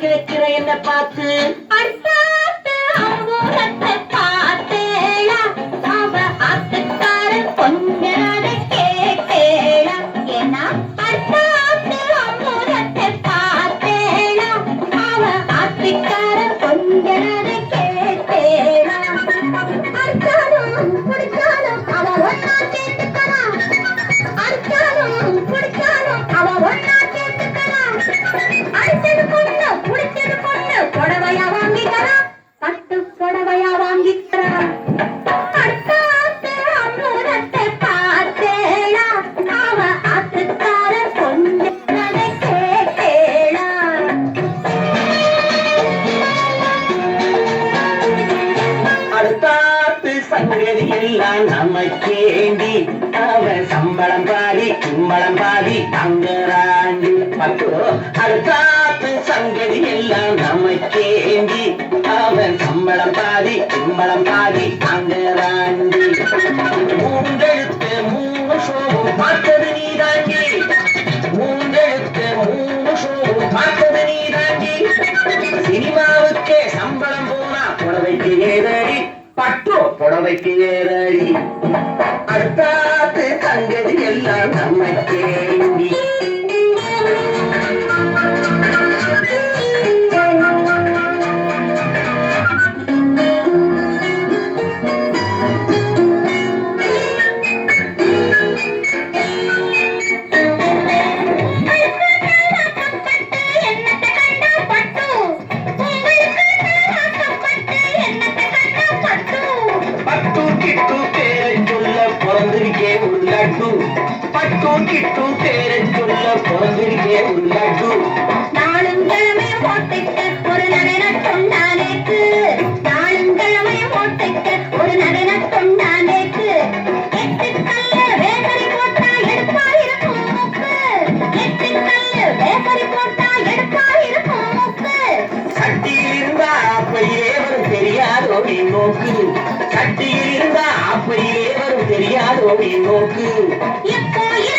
கேட்கிற என்ன பார்த்து. பத்து சங்கதி எல்லாம் நமக்கேண்டி அவன் சம்பளம் பாதி கும்பளம் பாதி தங்குறாண்டி. பத்து அடுத்தாத்து சங்கதி எல்லாம் நமக்கேண்டி அவன் சம்பளம் பாதி கும்பளம் பாதி தங்கராண்டி மூன்றெழுத்து மூணு சோகம் பார்த்தது நீதாண்டி. மூன்றெழுத்து மூணு சோகம் பார்த்தது நீதாண்டி. சினிமாவுக்கே சம்பளம் போனா புடவைக்கு ஏதடி பட்டு புடவைக்கு ஏறி அத்தாத்து தங்கதி எல்லாம் நம்மைக்கே பட்டு கிட்டு பேரை சொல்ல பிறந்திருக்கே ஒரு லட்டு சட்டியில் இருந்தா அப்பையே வரும் தெரியாதோ நீ நோக்கு. சட்டியில் இருந்தா அப்பையே வரும் தெரியாதோ நீ நோக்கு. இப்போ இருந்தது இப்போ வாட்டுக்கு எதுக்கெடுத்தாலும் சாப்பிடு அடுத்த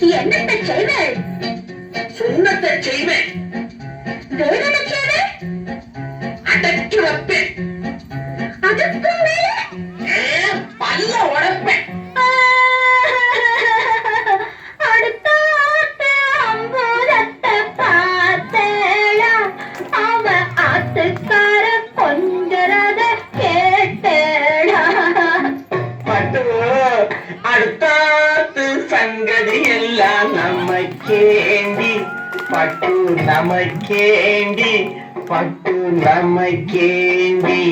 என்னத்தை செய்வேள் சொன்னத்தை செய்வேன். செய்வேள் அடக்கி வைப்பேன். அதுக்கும் மேலே பல்ல உடைப்பேன். அடுத்த சங்கதி எல்லாம் நமக்கேண்டி பட்டு நமக்கேண்டி பட்டு நமக்கேண்டி